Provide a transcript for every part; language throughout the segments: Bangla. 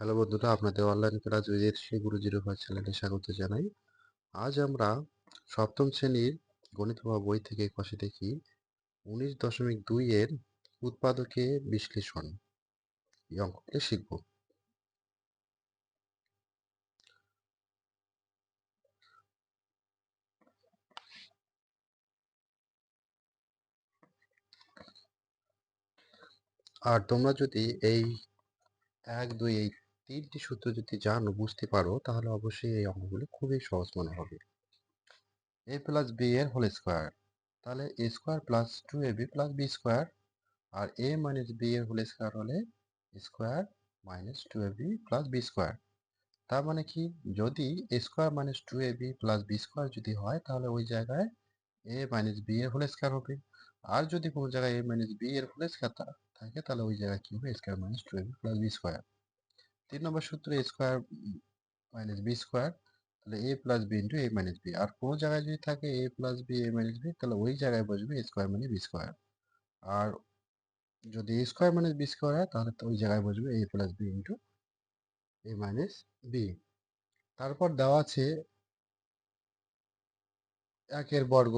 হ্যালো বন্ধুরা, আপনাদের online class with Shri Guru zero five চ্যানেলে স্বাগত জানাই। আজ আমরা সপ্তম শ্রেণির গণিত বা বই থেকে কষে দেখি উনিশ দশমিক দুই এর উৎপাদকে বিশ্লেষণ। এই অঙ্কগুলি শিখব। আর তোমরা যদি এই এক, দুই, এই তিনটি সূত্র যদি জানো বুঝতে পারো, তাহলে অবশ্যই এই অঙ্কগুলি খুবই সহজ মনে হবে। এ প্লাস বি এর হোল স্কোয়ার তাহলে A square plus two A B plus B square R A minus B এর হোল স্কোয়ার হলে square minus two A B plus B square তার মানে কি? যদি A square minus two A B plus B square যদি হয়, তাহলে ওই জায়গায় এ মাইনাস বি এর হোল স্কোয়ার হবে। আর যদি কোনো জায়গায় এ মাইনাস বি এর হোল স্কোয়ার থাকে, তাহলে ওই জায়গায় কি হবে? Square minus two A B plus B square তিন নম্বর সূত্রে A square minus B square তাহলে A plus B into A minus B আর কোনো জায়গায় যদি থাকে A plus B A minus B তাহলে ওই জায়গায় বসবে এ স্কোয়ার মানে বি স্কোয়ার আর যদি A square minus B square হয়, তাহলে ওই জায়গায় বসবে A plus B into A minus B তারপর দেওয়া আছে একের বর্গ,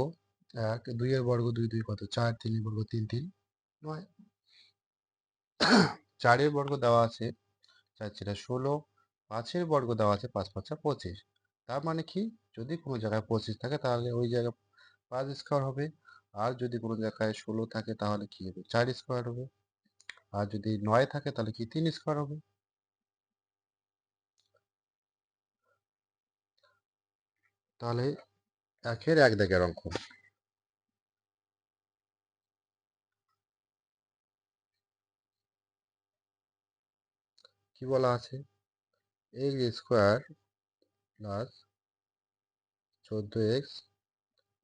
এক, দুইয়ের বর্গ দুই দুই কত, চার, তিনের বর্গ তিন তিন, নয়, চারের বর্গ দেওয়া আছে চার চার ষোলো, পাঁচের বর্গ দেওয়া আছে পাঁচ পাঁচা পঁচিশ। তার মানে কি? যদি কোনো জায়গায় পঁচিশ থাকে তাহলে ওই জায়গায় পাঁচ স্কোয়ার হবে। আর যদি কোনো জায়গায় ষোলো থাকে তাহলে কি হবে? চার স্কোয়ার হবে। আর যদি নয় থাকে তাহলে কি তিন স্কোয়ার হবে? তাহলে একের এক দাগের অঙ্ক। কি বলা আছে? এক্স স্কোয়ার প্লাস চোদ্দ এক্স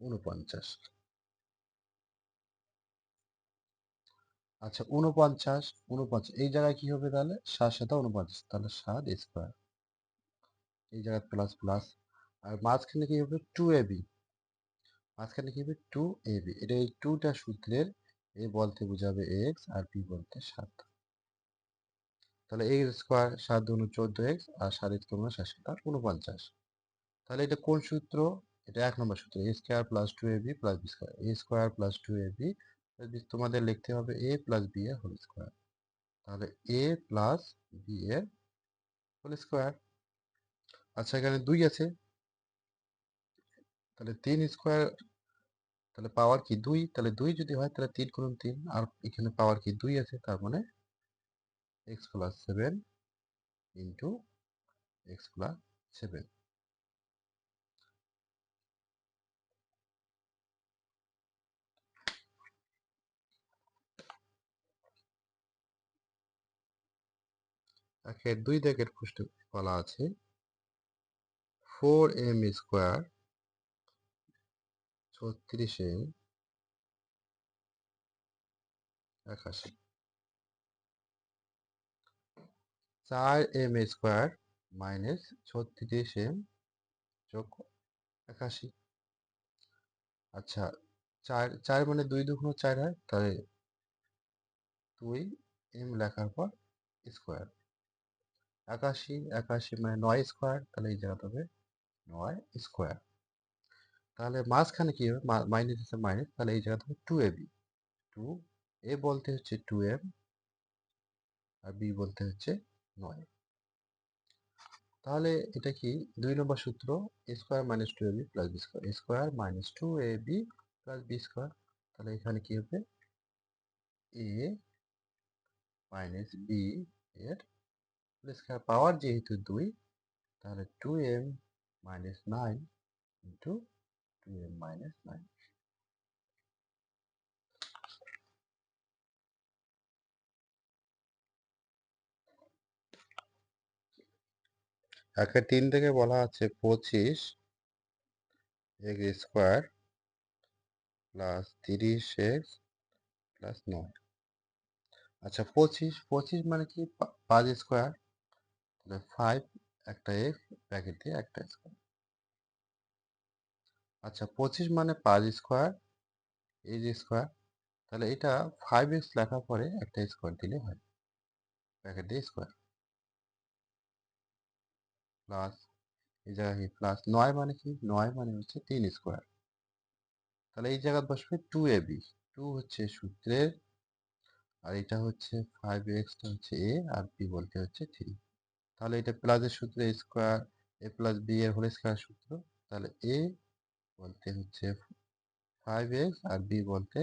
উনপঞ্চাশ আচ্ছা উনপঞ্চাশ উনপঞ্চাশ এই জায়গায় কি হবে তাহলে? সাত সাথে উনপঞ্চাশ তাহলে সাত স্কোয়ার এই জায়গায় প্লাস প্লাস আর মাঝখানে কি হবে? টু এ বি মাঝখানে কি হবে? টু এ বি এটা এই টুটা সূত্রের এ বলতে বোঝাবে এক্স আর বি বলতে সাত। তাহলে এক্স স্কোয়ার সাত দুন চোদ্দ এক্স আর সাত এক্স তোমরা সাত সাত উনপঞ্চাশ। তাহলে এটা কোন সূত্র? এটা এক নম্বর সূত্র A square plus two A B plus B square A square plus two A B তোমাদের লিখতে হবে এ প্লাস বি এর হোল স্কোয়ার তাহলে এ প্লাস বি এর হোল স্কোয়ার আচ্ছা এখানে দুই আছে। তাহলে তিন স্কোয়ার তাহলে পাওয়ার কি দুই? তাহলে দুই যদি হয়, তাহলে তিন গুণন তিন, আর এখানে পাওয়ার কি দুই আছে? তার মানে X plus seven into X plus seven একের দুই দাগের প্রশ্ন বলা আছে। ফোর এম স্কোয়ার ছত্রিশ এম একাশি। চার এম স্কোয়ার মাইনাস ছত্রিশ এম যোগ একাশি। আচ্ছা চার চার মানে দুই দুগুণ চার হয়, তাহলে দুই এম লেখার পর স্কোয়ার। একাশি একাশি মানে নয় স্কোয়ার, তাহলে এই জায়গাতে হবে নয় স্কোয়ার। তাহলে মাঝখানে কি হবে? মাইনাস আছে মাইনাস, তাহলে এই জায়গাতে হবে two A B two A বলতে হচ্ছে টু এম আর বি বলতে হচ্ছে নয়। তাহলে এটা কি? দুই নম্বর সূত্র square minus two A B plus B square square minus two A B plus B square তাহলে এখানে কি হবে? এ মাইনাস বি এর স্কোয়ার পাওয়ার যেহেতু দুই, তাহলে two M minus nine into two M minus nine একে তিন থেকে বলা আছে পঁচিশ, এক্স স্কোয়ার প্লাস তিরিশ এক্স প্লাস নয়। আচ্ছা পঁচিশ পঁচিশ মানে কি? পাঁচ স্কোয়ার তাহলে ফাইভ একটা এক্স, ব্র্যাকেট দিয়ে একটা স্কোয়ার। আচ্ছা পঁচিশ মানে পাঁচ স্কোয়ার, এই স্কোয়ার, তাহলে এটা ফাইভ এক্স লেখার পরে একটা স্কোয়ার দিলে হয়, ব্র্যাকেট দিয়ে স্কোয়ার। প্লাস এই জায়গায় কি প্লাস নয় মানে কি? নয় মানে হচ্ছে তিন স্কোয়ার তাহলে এই জায়গায় বসবে টু এ বি টু হচ্ছে সূত্রের আর এটা হচ্ছে ফাইভ এক্সটা হচ্ছে এ আর বি বলতে হচ্ছে থ্রি তাহলে এটা প্লাসের সূত্রে স্কোয়ার এ প্লাস বি এর হোল স্কোয়ার সূত্র, তাহলে এ বলতে হচ্ছে ফাইভ এক্স আর বি বলতে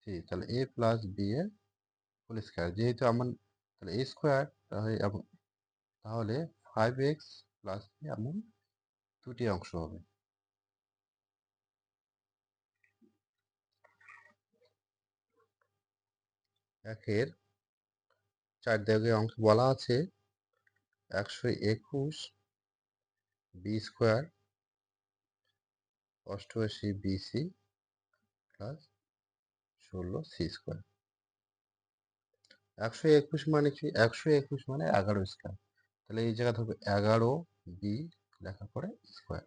থ্রি তাহলে এ প্লাস বি এর হোল স্কোয়ার যেহেতু আমার, তাহলে এ স্কোয়ার তাহলে ফাইভ এক্স প্লাস এমন দুটি অংশ হবে। একের চার দাগের অংশ বলা আছে, একশো একুশ বি স্কোয়ার অষ্টআশি বিসি প্লাস ষোলো সি স্কোয়ার একশো একুশ মানে কি? একশো একুশ মানে এগারো স্কোয়ার তাহলে এই জায়গা হবে এগারো বি লেখা পরে স্কোয়ার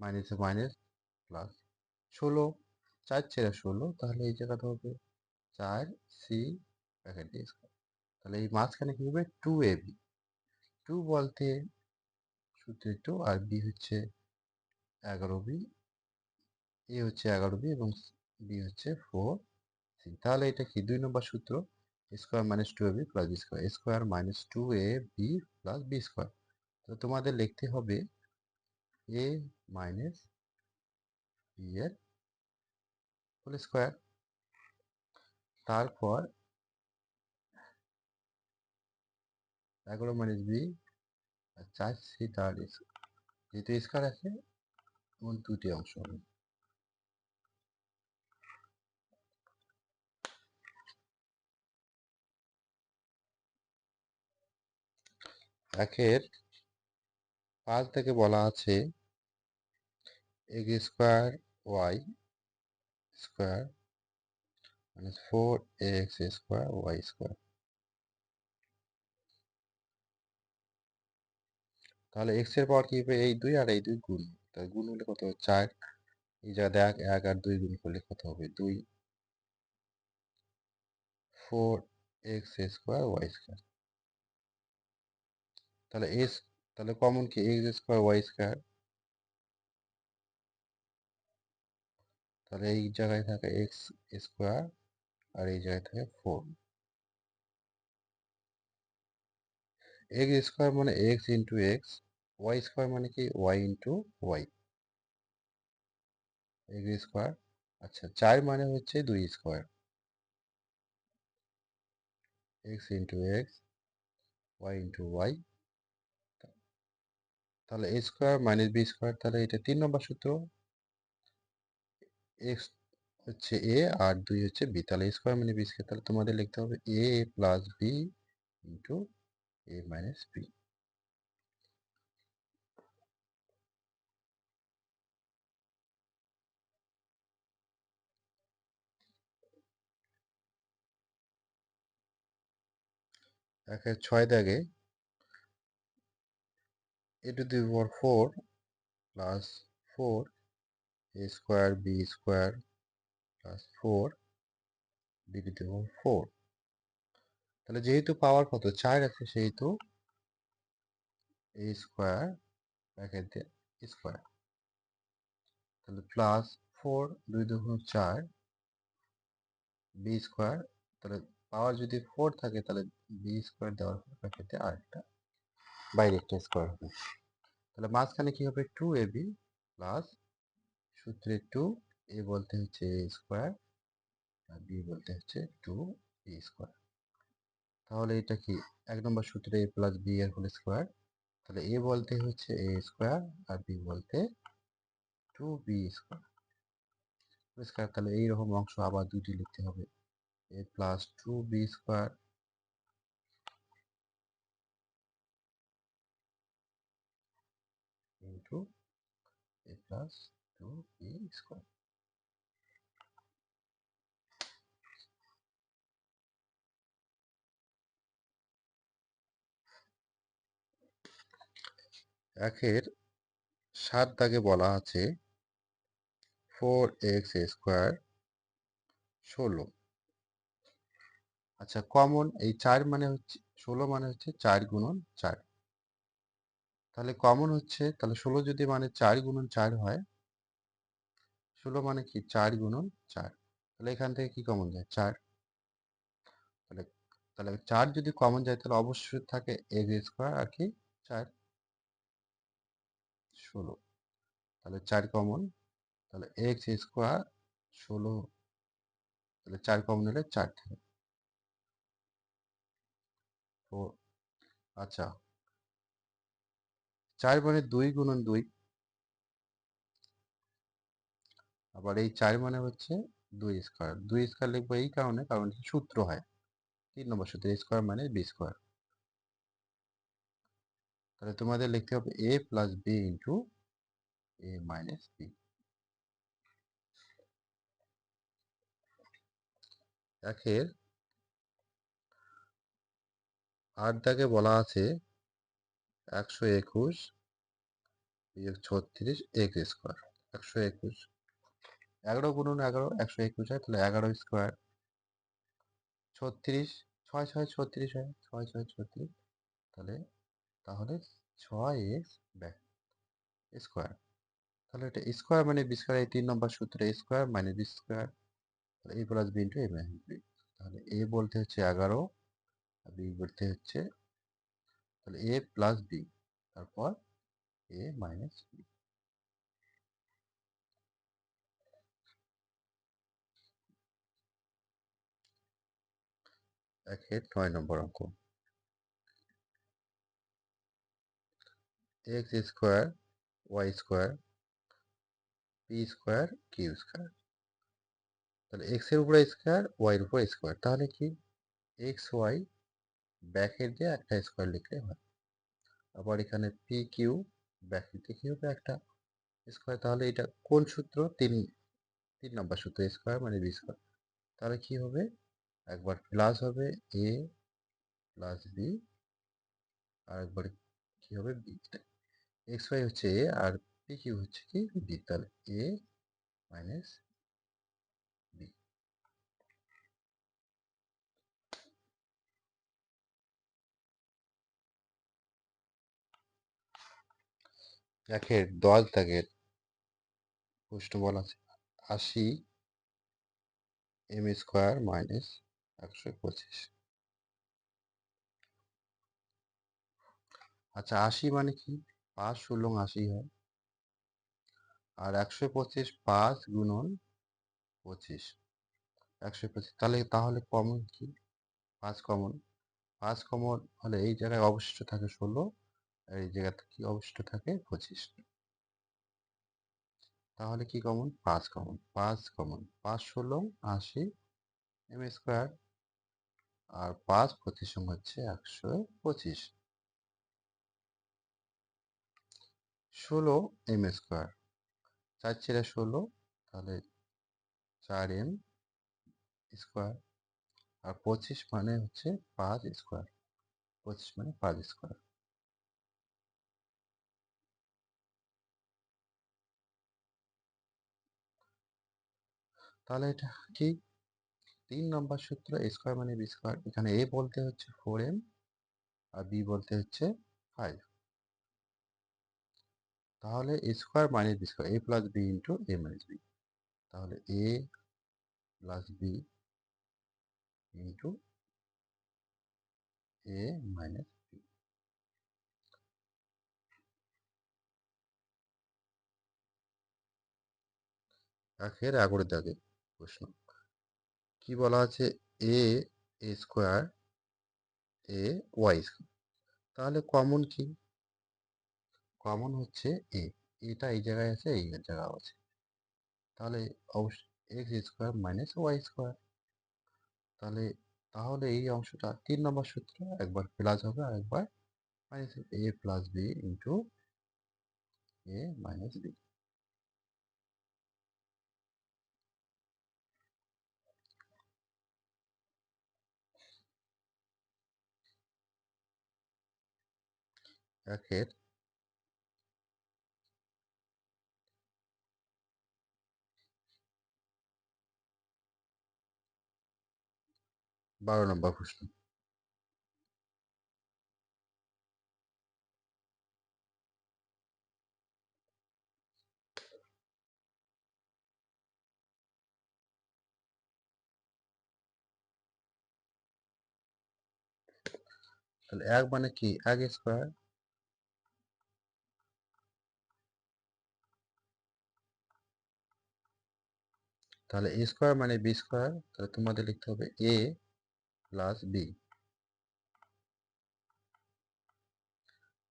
মাইনাসে মাইনাস প্লাস ষোলো। চার ছেড়ে ষোলো, তাহলে এই জায়গাতে হবে চার সি প্যাকেট স্কোয়ার তাহলে এই মাঝখানে কি হবে? টু এ বি টু বলতে সূত্রে টু আর বি হচ্ছে এগারো বি এ হচ্ছে এগারো বি এবং বি হচ্ছে ফোর সি তাহলে এটা কি? দুই নম্বর সূত্র, square minus two A B plus B square. Square minus two A B plus B square. তো তোমাদের লিখতে হবে এ মাইনাস বি এর হোল স্কোয়ার। তারপর এগারো মাইনাস বি চার সি তার যেহেতু স্কোয়ার আছে, এমন দুটি অংশ হবে। একের পাঁচ থেকে বলা আছে X square Y square minus four X square Y square. তাহলে এক্সের পাওয়ার কি হবে এই দুই আর এই দুই গুণ। তাহলে গুণ হলে কত হবে? চার। এই জায়গাতে এক এক আর দুই গুণ করলে কত হবে? দুই। Four X square Y square. তাহলে এস তাহলে কমন কি? এক্স স্কোয়ার ওয়াই স্কোয়ার তাহলে এই জায়গায় থাকে এক্স স্কোয়ার আর এই জায়গায় থাকে ফোর এক্স স্কোয়ার মানে X into X Y square মানে কি? Y into Y X square আচ্ছা চার মানে হচ্ছে দুই square X into X Y into Y তাহলে A square minus B square তাহলে এটা তিন নম্বর সূত্র। এক্স হচ্ছে এ আর দুই হচ্ছে বি তাহলে এ স্কোয়ার মানে বি স্কোয়ার তাহলে তোমাদের লিখতে হবে a plus b into a minus b একের ছয় দাগে a to the power four plus four a square b square plus four b to the power four তাহলে যেহেতু পাওয়ার কত? চার আছে সেহেতু এ স্কোয়ার ব্র্যাকেট স্কোয়ার তাহলে প্লাস ফোর দুই দুগুণ চার বি স্কোয়ার তাহলে পাওয়ার যদি ফোর থাকে, তাহলে বি স্কোয়ার দেওয়ার পর ব্র্যাকেটে আরেকটা। বাইরে একটা স্কোয়ার হবে। তাহলে মাঝখানে কি হবে? টু এ বি প্লাস সূত্রে টু এ বলতে হচ্ছে এ স্কোয়ার আর বি বলতে হচ্ছে টু বি স্কোয়ার তাহলে এটা কি? এক নম্বর সূত্রে এ প্লাস বি এর হোল স্কোয়ার তাহলে এ বলতে হচ্ছে এ স্কোয়ার আর বি বলতে টু বি স্কোয়ার স্কোয়ার তাহলে এইরকম অংশ আবার দুটি লিখতে হবে। A plus two b square into a plus two b একের সাত দাগে বলা আছে ফোর এক্স স্কোয়ার ষোলো। আচ্ছা কমন এই চার মানে হচ্ছে, ষোলো মানে হচ্ছে চার গুণন চার। তাহলে কমন হচ্ছে, তাহলে ষোলো যদি মানে চার গুণন চার হয়, ষোলো মানে কি? চার গুণন চার। তাহলে এখান থেকে কি কমন যায়? চার। তাহলে তাহলে চার যদি কমন যায়, তাহলে অবশ্যই থাকে এক্স স্কোয়ার আর কি? চার। ষোলো। তাহলে চার কমন তাহলে এক্স স্কোয়ার ষোলো। তাহলে চার কমন হলে চার থাকে। আচ্ছা। চার মানে দুই গুণন দুই। আবার এই চার মানে হচ্ছে দুই স্কোয়ার দুই স্কোয়ার লিখব এই কারণে, কারণ সূত্র হয়। তিন নম্বর সূত্র স্কোয়ার মানে বি স্কোয়ার তাহলে তোমাদের লিখতে হবে a plus b into a minus b একের আট দাগে বলা আছে একশো একুশ বিয়োগ ছত্রিশ, এক্স স্কোয়ার। একশো একুশ। এগারো গুণন এগারো, একশো একুশ হয়, তাহলে এগারো স্কোয়ার। ছত্রিশ, ছয় ছয়, ছত্রিশ হয়, ছয় ছয়, ছত্রিশ। তাহলে তাহলে ছয় এক্স ব্যাক স্কোয়ার। তাহলে এটা স্কোয়ার মানে বি স্কোয়ার, এই তিন নম্বর সূত্রে স্কোয়ার মানে বি স্কোয়ার। তাহলে a plus b into a minus b. তাহলে এ বলতে হচ্ছে এগারো বি বলতে হচ্ছে তাহলে এ প্লাস বি তারপর এ মাইনাস বি একের নয় নম্বর অঙ্ক। X square y square p square q square তাহলে এক্সের উপরে স্কোয়ার ওয়াই এর উপরে স্কোয়ার তাহলে কি? এক্স ওয়াই ব্যাকের দিয়ে একটা স্কোয়ার লিখলে হয়। আবার এখানে পি কিউ ব্যাকের দিয়ে কি হবে একটা স্কোয়ার তাহলে এটা কোন সূত্র? তিন তিন নম্বর সূত্র স্কোয়ার মানে বি স্কোয়ার তাহলে কি হবে? একবার প্লাস হবে এ প্লাস বি আর একবার কি হবে বি এক্স ওয়াই হচ্ছে এ আর পি কিউ হচ্ছে কি বি তাহলে এ মাইনাস বি একের দশ দাগের প্রশ্ন বলা আছে। আশি এম স্কোয়ার মাইনাস একশো পঁচিশ। আচ্ছা আশি মানে কি? পাঁচ ষোলো আশি হয়। আর একশো পঁচিশ পাঁচ গুণন পঁচিশ। একশো পঁচিশ, তাহলে তাহলে কমন কি? পাঁচ কমন পাঁচ কমন হলে এই জায়গায় অবশিষ্ট থাকে ষোলো। আর এই জায়গাতে কি অবশিষ্ট থাকে? পঁচিশ। তাহলে কি কমন পাঁচ কমন পাঁচ কমন পাঁচ ষোলো, আশি এম স্কোয়ার আর পাঁচ পঁচিশ হচ্ছে একশো পঁচিশ। ষোলো এম স্কোয়ার চার ছেড়ে ষোলো, তাহলে চার এম স্কোয়ার আর পঁচিশ মানে হচ্ছে পাঁচ স্কোয়ার পঁচিশ মানে পাঁচ স্কোয়ার তাহলে এটা কি তিন নম্বর সূত্র এ স্কোয়ার মানে বি স্কোয়ার এখানে এ বলতে হচ্ছে ফোর এম আর বি বলতে হচ্ছে ফাইভ তাহলে a square minus b square a plus b into a minus b তাহলে a plus b into a minus b একের দাগে প্রশ্ন। কি বলা আছে? A a square a y তাহলে কমন কি? কমন হচ্ছে এ এটা এই জায়গায় আছে, এই জায়গায় আছে। তাহলে অবশ্যই x square minus y square তাহলে তাহলে এই অংশটা তিন নম্বর সূত্র, একবার প্লাস হবে আর একবার minus a plus b into a minus b কাকের বারো নম্বর প্রশ্ন তাহলে এক মানে কি এক স্কোয়ার তাহলে এ স্কোয়ার মানে বি স্কোয়ার তাহলে তোমাদের লিখতে হবে এ প্লাস বি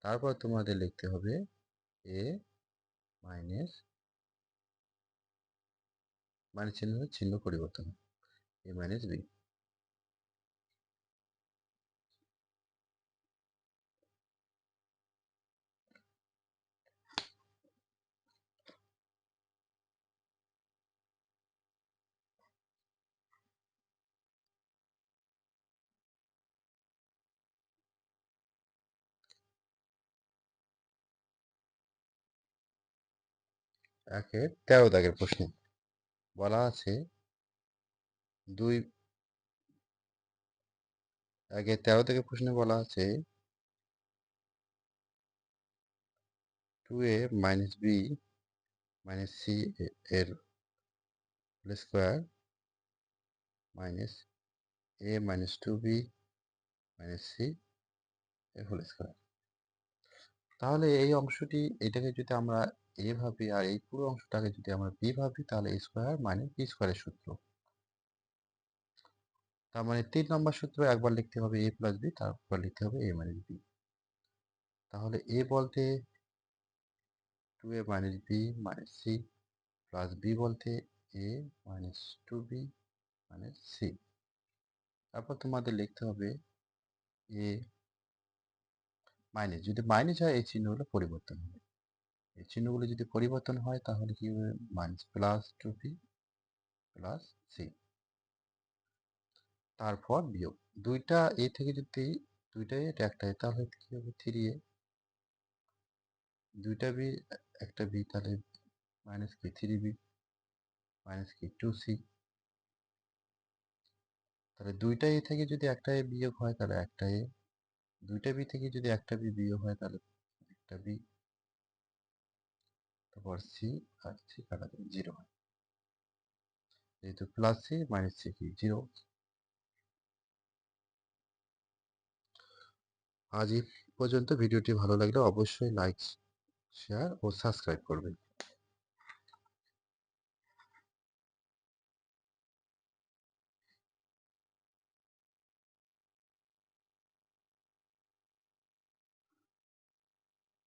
তারপর তোমাদের লিখতে হবে এ মাইনাস মানে চিহ্ন চিহ্ন পরিবর্তন এ মাইনাস বি একের তেরো দাগের প্রশ্ন। বলা আছে দুই আগে তেরো থেকে প্রশ্নে বলা আছে two a minus b minus c এর whole square minus a minus two b minus c এর হোল স্কোয়ার। তাহলে এই অংশটি এটাকে যদি আমরা এ ভাবি আর এই পুরো অংশটাকে যদি আমরা বি ভাবি, তাহলে এ স্কোয়ার মাইনাস বি স্কোয়ারের সূত্র। তার মানে তিন নম্বর সূত্র একবার লিখতে হবে এ প্লাস বি তারপর লিখতে হবে এ মাইনাস বি তাহলে এ বলতে two a minus b minus c plus b বলতে a minus two b minus c তারপর তোমাদের লিখতে হবে এ মাইনাস যদি মাইনাস হয়, এই চিহ্নগুলো পরিবর্তন হবে। এই চিহ্নগুলো যদি পরিবর্তন হয়, তাহলে কি হবে? Minus plus two b plus c তারপর বিয়োগ। দুইটা এ থেকে যদি দুইটা এ একটা এ তাহলে কি হবে? থ্রি এ দুইটা বি একটা বি তাহলে মাইনাস কি থ্রি বি মাইনাস কি টু সি তাহলে দুইটা এ থেকে যদি একটা এ বিয়োগ হয়, তাহলে একটা এ দুইটা বি থেকে যদি একটা বি বিয়োগ হয়, তাহলে একটা বি তারপর সি আর সি কাটা যাবে জিরো যেহেতু প্লাস সি মাইনাস সি কি জিরো আজ এই পর্যন্ত। ভিডিওটি ভালো লাগলে অবশ্যই লাইক শেয়ার ও সাবস্ক্রাইব করবেন।